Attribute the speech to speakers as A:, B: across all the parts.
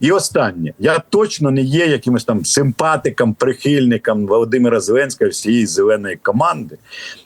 A: І останнє, я точно не є якимось там симпатиком, прихильником Володимира Зеленського всієї зеленої команди.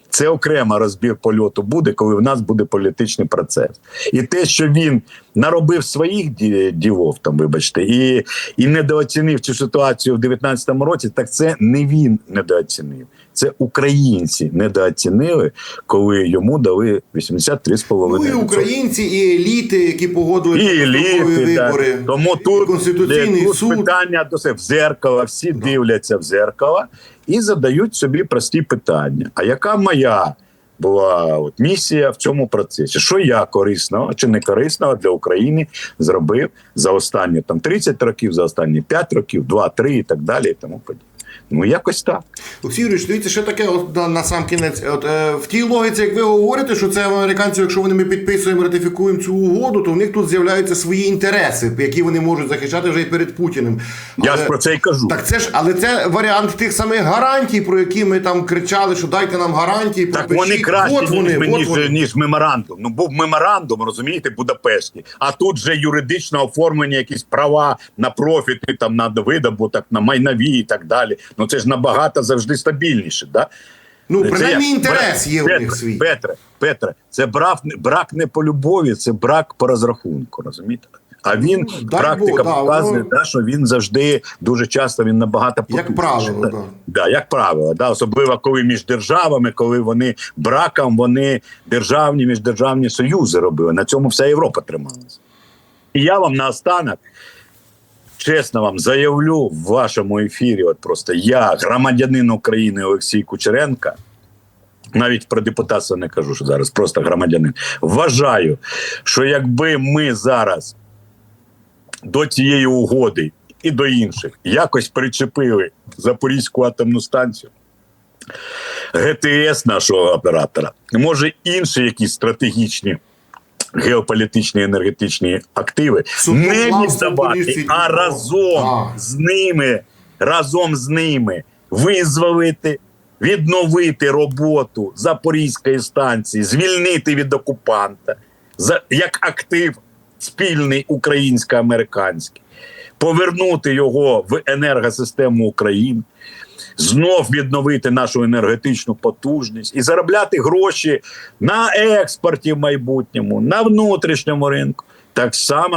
A: Це окремо розбір польоту буде, коли в нас буде політичний процес. І те, що він наробив своїх ді- ділов, там, вибачте, і, і недооцінив цю ситуацію в 2019 році, так це не він недооцінив. Це українці недооцінили, коли йому дали 83,5%.
B: Ну і українці, і еліти, які погодилися
A: І еліти, да.
B: вибори.
A: Тому
B: і
A: тут,
B: конституційний
A: тут
B: суд.
A: питання до себе в зеркало, всі дивляться в зеркало і задають собі прості питання. А яка моя була от місія в цьому процесі? Що я корисного чи не корисного для України зробив за останні там 30 років, за останні 5 років, 2-3 і так далі, і тому подібне. Ну якось так.
B: Олексій Юрійович, дивіться, ще таке от, на, на сам кінець. От, е, в тій логіці, як ви говорите, що це американці, якщо вони ми підписуємо, ратифікуємо цю угоду, то в них тут з'являються свої інтереси, які вони можуть захищати вже і перед Путіним.
A: Я
B: Але-
A: ж про це і кажу.
B: Так це ж, але це варіант тих самих гарантій, про які ми там кричали, що дайте нам гарантії.
A: Так
B: пропишіть.
A: вони краще,
B: От вони,
A: ніж,
B: от
A: ніж,
B: вони.
A: ніж меморандум. Ну був меморандум, розумієте, Будапештський. А тут же юридично оформлені якісь права на профіти, там на видобуток, на майнові і так далі. Ну це ж набагато завжди стабільніше. Да?
B: Ну,
A: Це
B: принаймні
A: як?
B: інтерес є у
A: Петре,
B: них свій.
A: Петре, Петре, це брак, брак не по любові, це брак по розрахунку, розумієте? А він
B: Ну,
A: практика
B: Бог,
A: показує,
B: воно-
A: да, що він завжди дуже часто він набагато
B: Як правило,
A: Да.
B: да.
A: Да, як правило, да, особливо коли між державами, коли вони браком, вони державні міждержавні союзи робили. На цьому вся Європа трималася. І я вам наостанок, чесно вам заявлю в вашому ефірі, от просто я, громадянин України Олексій Кучеренко, навіть про депутатство не кажу, що зараз просто громадянин. Вважаю, що якби ми зараз до цієї угоди і до інших якось причепили Запорізьку атомну станцію, ГТС нашого оператора, може інші якісь стратегічні. Геополітичні енергетичні активи не віддавати, а разом
B: А.
A: з ними, разом з ними визволити, відновити роботу Запорізької станції, звільнити від окупанта за як актив спільний українсько-американський, повернути його в енергосистему України. Знов відновити нашу енергетичну потужність і заробляти гроші на експорті в майбутньому, на внутрішньому ринку. Так само